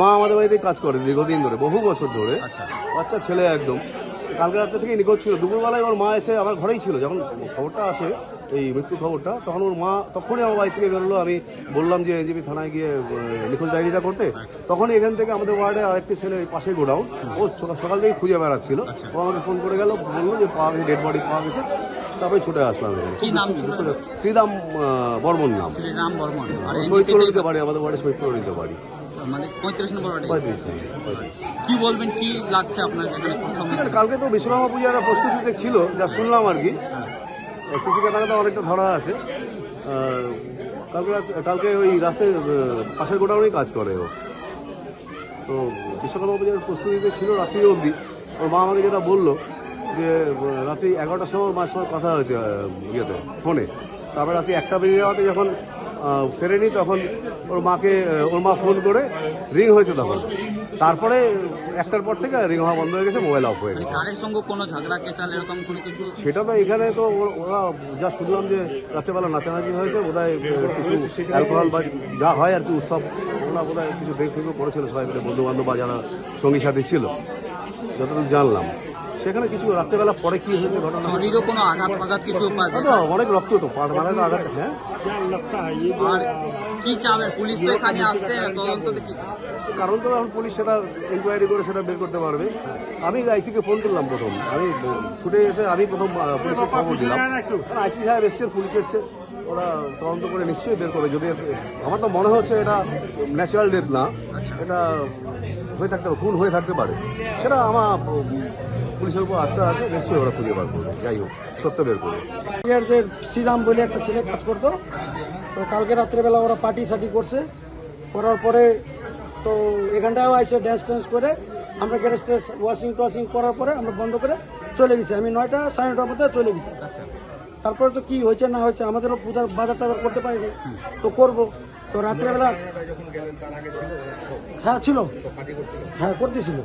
মা আমাদের বাড়িতে কাজ করে দীর্ঘদিন ধরে বহু বছর ধরে। আচ্ছা। বাচ্চা ছেলে একদম। কালকে রাত্রে থেকে নিখোঁজ ছিল। দুপুরবেলায় ওর মা এসে আমার ঘরেই ছিল। যখন খবরটা আসে এই মৃত্যুর খবরটা তখন ওর মা তখনই আমার বাড়ি থেকে বেরোলো। আমি বললাম যে এনজিপি থানায় গিয়ে নিখোঁজ ডায়েরিটা করতে। তখনই এখান থেকে আমাদের ওয়ার্ডে আরেকটি ছেলে পাশে গোডাউন। ও সকাল সকাল থেকেই খুঁজে বেড়াচ্ছিল। আচ্ছা। ও আমাকে ফোন করে গেল বলল যে পাওয়া গেছে ডেড বডি পাওয়া গেছে। তারপরে ছুটে আসলাম এখানে। কি নাম শ্রীরাম বর্মন নাম। শ্রীরাম বর্মন। শহীদপুর NGP পারি আমাদের ওয়ার্ডে শহীদপুর দিতে পারি। মানে পঁয়ত্রিশ নম্বর পঁয়ত্রিশ পঁয়ত্রিশ। কি বলবেন কি লাগছে আপনার এখানে প্রথমে? কালকে তো বিশ্বকর্মা পূজার প্রস্তুতিতে ছিল যা শুনলাম আর কি। সিসি ক্যামেরা তো অনেকটা ধরা আছে। কালকে কালকে ওই রাস্তায় পাশের গোডাউনেই কাজ করে ও। তো বিশ্বকর্মা পূজার প্রস্তুতিতে ছিল রাত্রি অবধি। ওর মা আমাকে যেটা বলল যে রাত্রি এগারোটার সময় মায়ের সঙ্গে কথা হয়েছে ইয়েতে ফোনে। তারপরে রাত্রি একটা বেজে যাওয়াতে যখন ফেরেনি তখন ওর মাকে ওর মা ফোন করে রিং হয়েছে তখন। তারপরে একটার পর থেকে রিং হওয়া বন্ধ হয়ে গেছে মোবাইল অফ হয়ে মানে গেছে। কারের সঙ্গে কোনো ঝগড়া কেচাল এরকম কোনো কিছু? সেটা তো এখানে তো ওরা যা শুনলাম যে রাত্রেবেলা নাচানাচি হয়েছে বোধহয় কিছু অ্যালকোহল বা যা হয় আর কি উৎসব ওরা বোধহয় কিছু ড্রিঙ্ক ফ্রিঙ্কও করেছিল সবাই মিলে বন্ধু বান্ধব বা যারা সঙ্গী সাথী ছিল যতটুকু জানলাম। সেখানে কিছু রাত্রেবেলা পরে কি হয়েছে ঘটনা? শরীরও কোনো আঘাত ফাঘাত কিছু পাওয়া না, যায়? না, অনেক রক্ত তো পাট মাথায় আঘাত হ্যাঁ? আর কি চাবে? পুলিশ তো এখানে আসছে তদন্ত দেখি কারণ তো এখন পুলিশ সেটা এনকোয়ারি করে সেটা বের করতে পারবে। আমি আইসিকে ফোন করলাম প্রথম। আমি ছুটে এসে আমি প্রথম পুলিশকে খবর দিলাম। আইসি সাহেব এসছে পুলিশ এসছে। ওরা তদন্ত করে নিশ্চয়ই বের করবে। যদি আমার তো মনে হচ্ছে এটা ন্যাচারাল ডেথ না। এটা হয়ে থাকতে পারে খুন হয়ে থাকতে পারে। সেটা আমার পুলিশের উপর আস্থা আছে নিশ্চয়ই ওরা খুঁজে বার করবে। যাই হোক সত্য বের করবে এর যে শ্রীরাম বলে একটা ছেলে কাজ করতো। তো কালকে রাত্রেবেলা ওরা পার্টি সার্টি করছে। করার পরে তো এখানটাও আইসে ড্যান্স ফ্যান্স করে আমরা গ্যারেজ ট্যাস ওয়াশিং টোয়াশিং করার পরে আমরা বন্ধ করে চলে গেছি। আমি নয়টা সাড়ে নটার মধ্যে চলে গেছি। আচ্ছা। তারপরে তো কি হয়েছে না হয়েছে আমাদেরও পূজার বাজার টাজার করতে পারিনি। তো করব। তো রাত্রেবেলা হ্যাঁ ছিল। হ্যাঁ করতেছিল।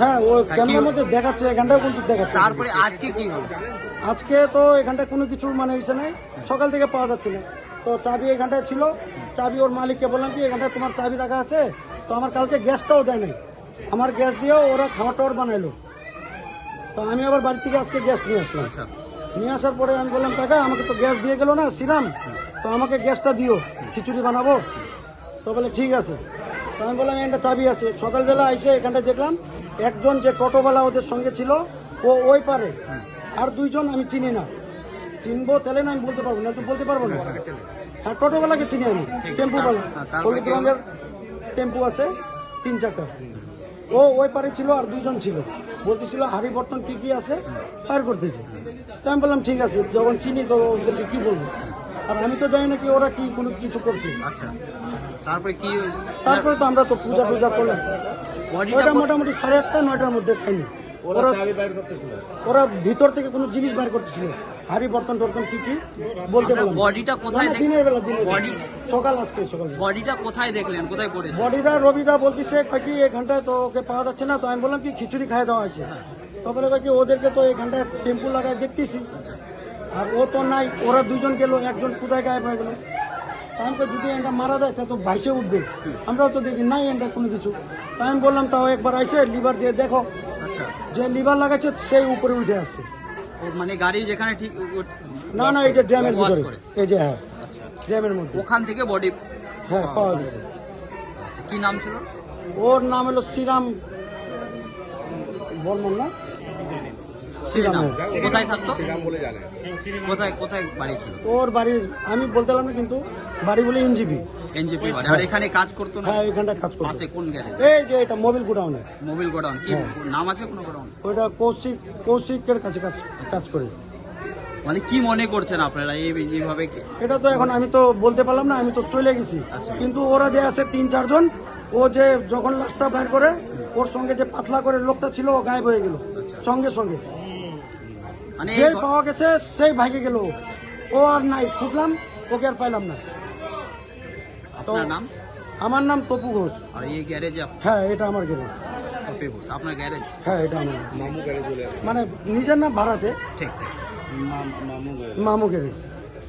হ্যাঁ ও ক্যামেরার মধ্যে দেখাচ্ছে এখানটাও কিন্তু দেখাচ্ছে। তারপরে আজকে কি হলো আজকে তো এখানটা কোনো কিছু মানে ইসে নেই। সকাল থেকে পাওয়া যাচ্ছে না। তো চাবি এখানটায় ছিল। চাবি ওর মালিককে বললাম কি এখানটায় তোমার চাবি রাখা আছে? তো আমার কালকে গ্যাসটাও দেয় নাই। আমার গ্যাস দিয়েও ওরা খাওয়া টাওয়ার বানাইলো। তো আমি আবার বাড়ি থেকে আজকে গ্যাস নিয়ে আসলাম। আচ্ছা। নিয়ে আসার পরে আমি বললাম কাকা আমাকে তো গ্যাস দিয়ে গেল না সিরাম। তো আমাকে গ্যাসটা দিও। খিচুড়ি বানাবো? তো বলে ঠিক আছে। তো আমি বললাম এখানটা চাবি আছে। সকালবেলা এসে এখানটা দেখলাম একজন যে টোটোওয়ালা ওদের সঙ্গে ছিল ও ওই পারে। আর দুইজন আমি চিনি না। চিনবো তাহলে না আমি বলতে পারব না তো বলতে পারব না। হ্যাঁ টোটোওয়ালাকে চিনি আমি। টেম্পুওয়ালা হ্যাঁ, হলুদ রঙের টেম্পু আছে তিন চাকা ও ওই পারে ছিল আর দুইজন ছিল। বলতেছিল হাড়ি বর্তন কি কি আছে? পার করতেছে। তো আমি বললাম ঠিক আছে যখন চিনি তো ওদেরকে কি বলব? আর আমি তো জানি না কি ওরা কি কোনো কিছু করছে। আচ্ছা। তারপরে কি তারপরে তো আমরা তো পূজা টুজা করলাম। বডিটা ওটা মোটামুটি সাড়ে আটটা নয়টার মধ্যে খাইনি। ওরা ওরা ভিতর থেকে কোনো জিনিস বাইর করতেছিল। হাড়ি বর্তন টর্তন কি কি? বলতে বডিটা কোথায় দিনের বেলা দিনের বডি সকাল আজকে সকাল। বডিটা কোথায় দেখলেন? কোথায় পড়েছে? বডিটা রবিদা বলতেছে কি এই ঘন্টায় তো ওকে পাওয়া যাচ্ছে না তো আমি বললাম কি খিচুড়ি খাই দেওয়া আছে তো বলে কি ওদেরকে তো এই ঘন্টায় টেম্পু লাগায় দেখতেছি। আচ্ছা। আর ও তো নাই ওরা দুজন গেল একজন কোথায় গায়েব হয়ে গেল? তা আমি যদি এটা মারা যায় তা তো ভাইসে উঠবে। আমরাও তো দেখি নাই এটা কোনো কিছু। তাই আমি বললাম তাও একবার আইসে লিভার দিয়ে দেখো। আচ্ছা। যে লিভার লাগাচ্ছে সেই উপরে উঠে আসছে। মানে গাড়ি যেখানে ঠিক না না এই যে ড্যামের ভিতরে। করে। এই যে হ্যাঁ আচ্ছা। ড্যামের মধ্যে। ওখান থেকে বডি হ্যাঁ পাওয়া গেছে। আচ্ছা কি নাম ছিল? ওর নাম হলো শ্রীরাম বর্মন না? শ্রীরাম। কোথায় থাকতো? কোথায় কোথায় বাড়ি ছিল? ওর বাড়ি আমি বলতে পারলাম না কিন্তু বাড়ি বলে এনজিপি। এনজিপি বাড়ি। আর এখানে কাজ করতো না? হ্যাঁ এখানটা কাজ করছে পাশে কোন গ্যারেজ? এই যে এটা মোবিল গোডাউনে। Mobil godown. কি হ্যাঁ। নাম আছে কোনো গোডাউন? ওইটা কৌশিক কৌশিকের কাছে কাজ কাজ করে। মানে কি মনে করছেন আপনারা এই যেভাবে এটা তো এখন আমি তো বলতে পারলাম না আমি তো চলে গেছি। আচ্ছা। কিন্তু ওরা যে আছে তিন চারজন ও যে যখন লাশটা বের করে ওর সঙ্গে যে পাতলা করে লোকটা ছিল ও গায়েব হয়ে গেল। আচ্ছা। সঙ্গে সঙ্গে। মানে পাওয়া গেছে সেই ভাগে গেল। ও। আর নাই খুঁজলাম ওকে আর পাইলাম না। আপনার নাম? আমার নাম তপু ঘোষ। আর এই গ্যারেজ হ্যাঁ এটা আমার গ্যারেজ। কপি ঘোষ আপনার গ্যারেজ? হ্যাঁ এটা আমার। মানে নিজের নাম ভাড়াতে ঠিক মামু গ্যারেজ।